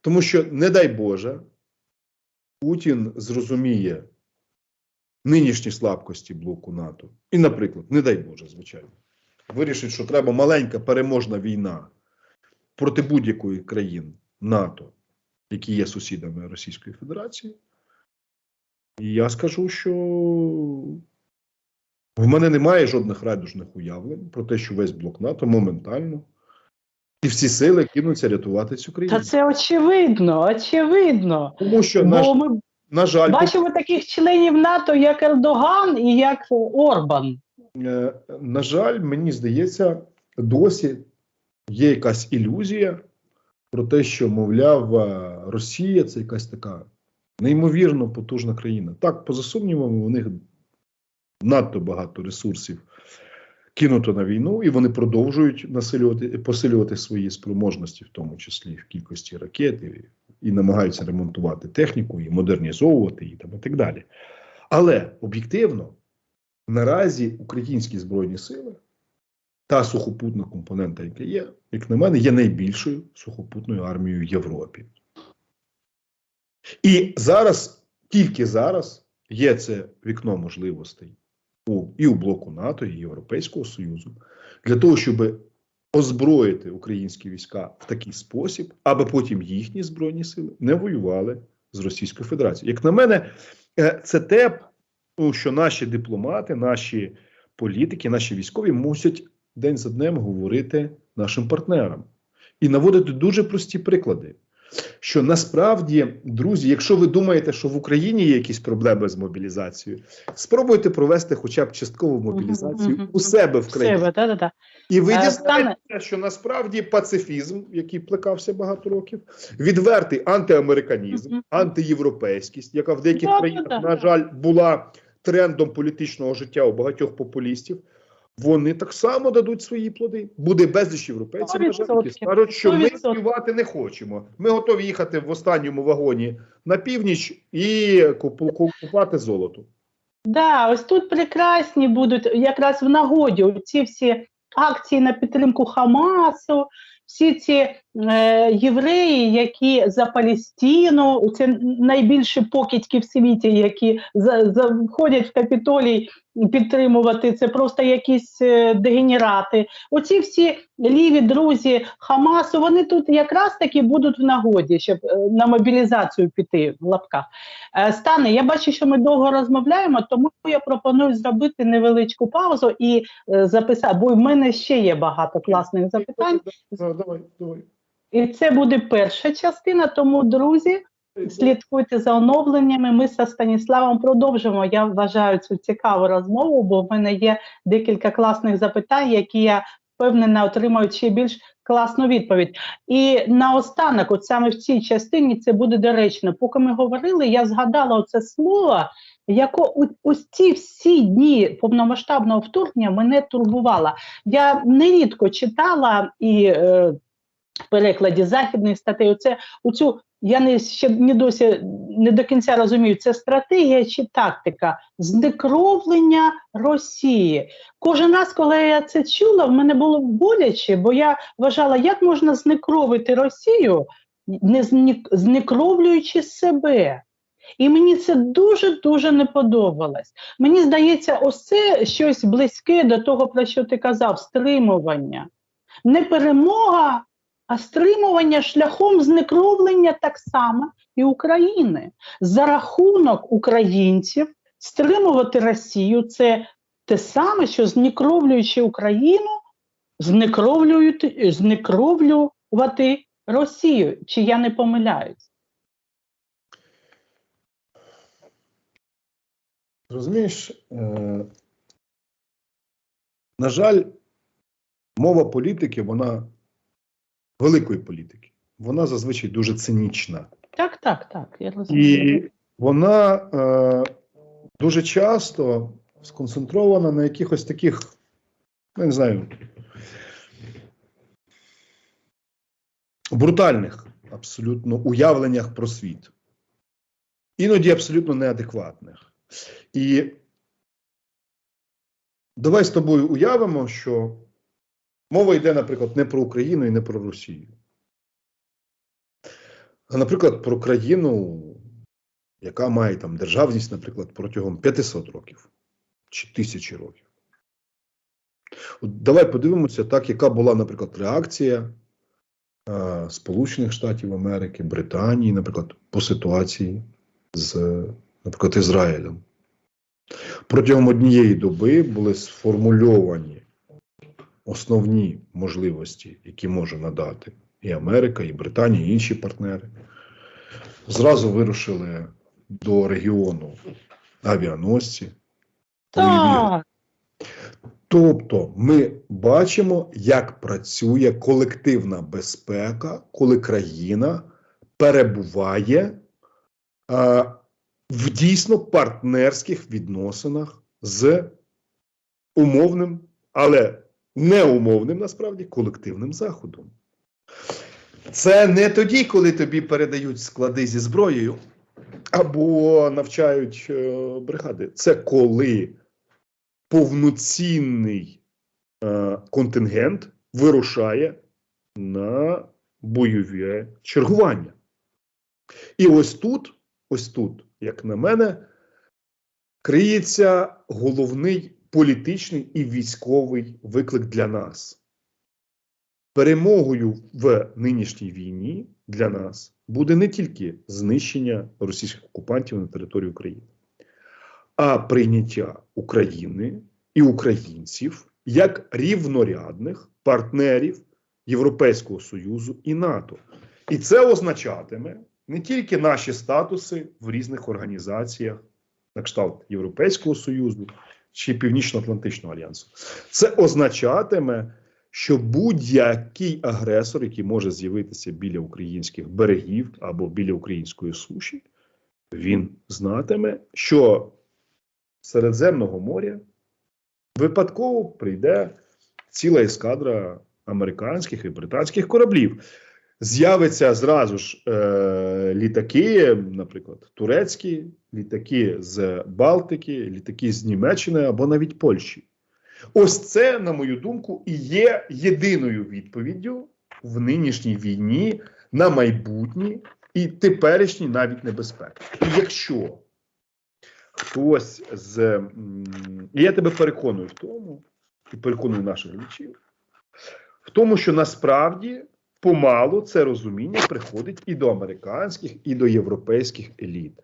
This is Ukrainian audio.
Тому що, не дай Боже, Путін зрозуміє нинішні слабкості блоку НАТО. І, наприклад, не дай Боже, звичайно, вирішить, що треба маленька переможна війна проти будь-якої країни НАТО, які є сусідами Російської Федерації. І я скажу, що в мене немає жодних радужних уявлень про те, що весь блок НАТО моментально і всі сили кинуться рятувати цю країну. Та це очевидно, очевидно. Тому що, Бо ж- ми на жаль, бачимо таких членів НАТО, як Ердоган і як Орбан. Е, на жаль, мені здається, досі є якась ілюзія про те, що, мовляв, е, Росія це якась така неймовірно потужна країна. Так, поза сумнівами, у них надто багато ресурсів кинуто на війну, і вони продовжують насилювати, посилювати свої спроможності, в тому числі в кількості ракет, і, і намагаються ремонтувати техніку, і модернізовувати її там, і так далі. Але об'єктивно, наразі українські збройні сили та сухопутна компонента, яка є, як на мене, є найбільшою сухопутною армією в Європі. І зараз, тільки зараз, є це вікно можливостей у, і у блоку НАТО, і Європейського Союзу для того, щоб озброїти українські війська в такий спосіб, аби потім їхні збройні сили не воювали з Російською Федерацією. Як на мене, е, це те, що наші дипломати, наші політики, наші військові мусять день за днем говорити нашим партнерам і наводити дуже прості приклади. Що насправді, друзі, якщо ви думаєте, що в Україні є якісь проблеми з мобілізацією, спробуйте провести хоча б часткову мобілізацію мгм, у себе в країні. Себе, да-да-да. І ви Е, дізнаєтеся, що насправді пацифізм, який плекався багато років, відвертий антиамериканізм, Мгм. антиєвропейськість, яка в деяких да, країнах, да. на жаль, була трендом політичного життя у багатьох популістів. Вони так само дадуть свої плоди. Буде безліч європейців, які скажуть, що ми співати не хочемо. Ми готові їхати в останньому вагоні на північ і купувати золото. Да, ось тут прекрасні будуть якраз в нагоді ці всі акції на підтримку Хамасу, всі ці е, євреї, які за Палестину, це найбільші покидьки в світі, які за, за, входять в Капітолій підтримувати, це просто якісь е, дегенерати. Оці всі ліві друзі Хамасу, вони тут якраз таки будуть в нагоді, щоб е, на мобілізацію піти в лапках. Е, Стане, я бачу, що ми довго розмовляємо, тому я пропоную зробити невеличку паузу і записати, бо в мене ще є багато класних запитань. Давай, давай. І це буде перша частина. Тому, друзі, слідкуйте за оновленнями. Ми зі Станіславом продовжимо. Я вважаю цю цікаву розмову, бо в мене є декілька класних запитань, які я впевнена отримають ще більш класну відповідь. І наостанок, от саме в цій частині, це буде доречно. Поки ми говорили, я згадала оце слово. Яко у- ці всі дні повномасштабного вторгнення мене турбувало. Я нерідко читала і е, в перекладі західних статей. Оце у цю я не ще не досі не до кінця розумію, це стратегія чи тактика знекровлення Росії. Кожен раз, коли я це чула, в мене було боляче, бо я вважала, як можна знекровити Росію, не знекровлюючи себе. І мені це дуже дуже не подобалось. Мені здається, ось це щось близьке до того, про що ти казав: стримування. Не перемога, а стримування шляхом знекровлення так само і України. За рахунок українців стримувати Росію це те саме, що знекровлюючи Україну, знекровлюють- знекровлювати Росію. Чи я не помиляюсь? Розумієш, е, на жаль, мова політики, вона великої політики, вона зазвичай дуже цинічна. Так, так, так. Я розумію. І вона е, дуже часто сконцентрована на якихось таких, ну, не знаю, брутальних абсолютно уявленнях про світ. Іноді абсолютно неадекватних. І давай з тобою уявимо, що мова йде, наприклад, не про Україну і не про Росію. А, наприклад, про країну, яка має там державність, наприклад, протягом 500 років чи тисячі років. От давай подивимося, так, яка була, наприклад, реакція е, Сполучених Штатів Америки, Британії, наприклад, по ситуації з, наприклад, Ізраїлем. Протягом однієї доби були сформульовані основні можливості, які може надати і Америка, і Британія, і інші партнери. Зразу вирушили до регіону авіаносці. Так, Тобто ми бачимо, як працює колективна безпека, коли країна перебуває е, в дійсно партнерських відносинах з умовним, але неумовним насправді колективним заходом. Це не тоді, коли тобі передають склади зі зброєю або навчають е, бригади. Це коли повноцінний е, контингент вирушає на бойове чергування. І ось тут, ось тут, як на мене, криється головний політичний і військовий виклик для нас. Перемогою в нинішній війні для нас буде не тільки знищення російських окупантів на території України а прийняття України і українців як рівнорядних партнерів Європейського Союзу і НАТО. І це означатиме не тільки наші статуси в різних організаціях, на кшталт Європейського Союзу чи Північно-Атлантичного альянсу. Це означатиме, що будь-який агресор, який може з'явитися біля українських берегів або біля української суші, він знатиме, що Середземного моря випадково прийде ціла ескадра американських і британських кораблів. З'явиться зразу ж е, літаки, наприклад, турецькі, літаки з Балтики, літаки з Німеччини або навіть Польщі. Ось це, на мою думку, і є єдиною відповіддю в нинішній війні на майбутні і теперішні навіть небезпеки. І якщо хтось з. Я тебе переконую в тому, і переконую наших глядачів, в тому, що насправді помалу це розуміння приходить і до американських, і до європейських еліт.